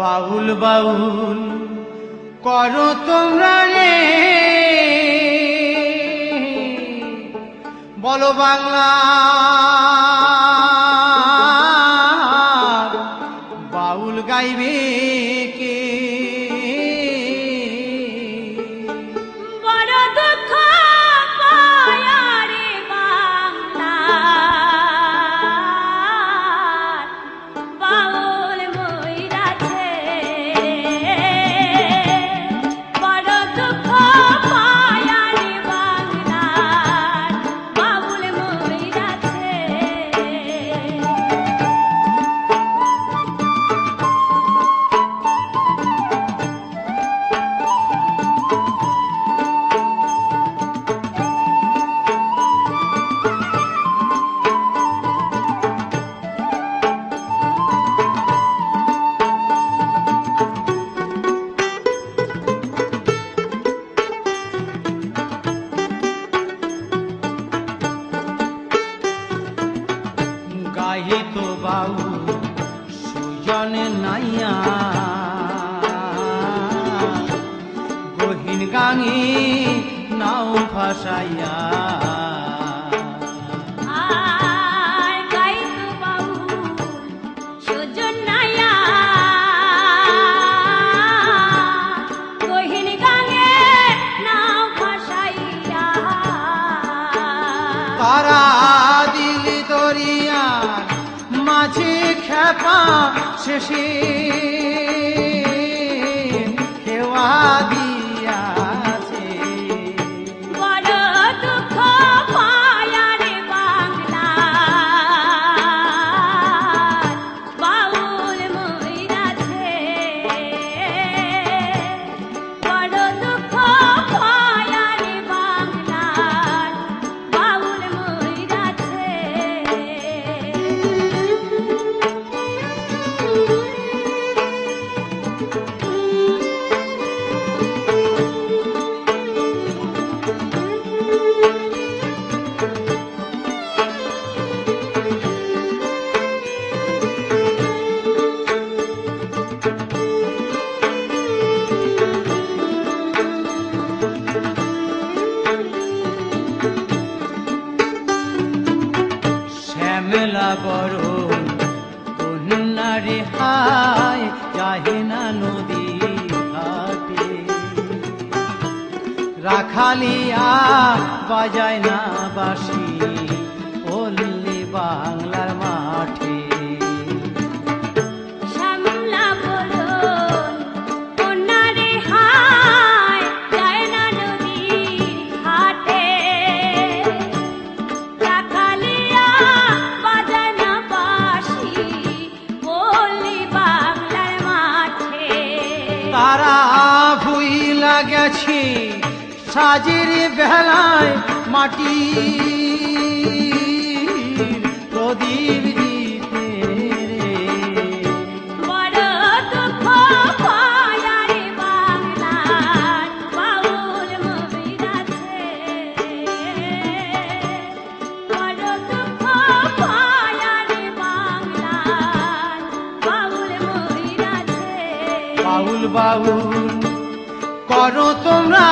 বাউল বাউল করো তোমরা রে। বলো বাংলা। গাহে তো বাউ সুজন নাইয়া। গহীন গাঙে নাও ভাসাইয়া। আর গাইতো বাউল খেপা শেষে খেওয়া শ্যামলা বড়। নারী হায় যাহে না নদী ঘাটে। রাখালিয়া বাজায় না বাসি পল্লী বাংলার মাঠে সাজের বেলায় মাটি। প্রদীপ বাউল বাউল। করো তোমরা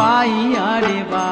পাইয়া রে বা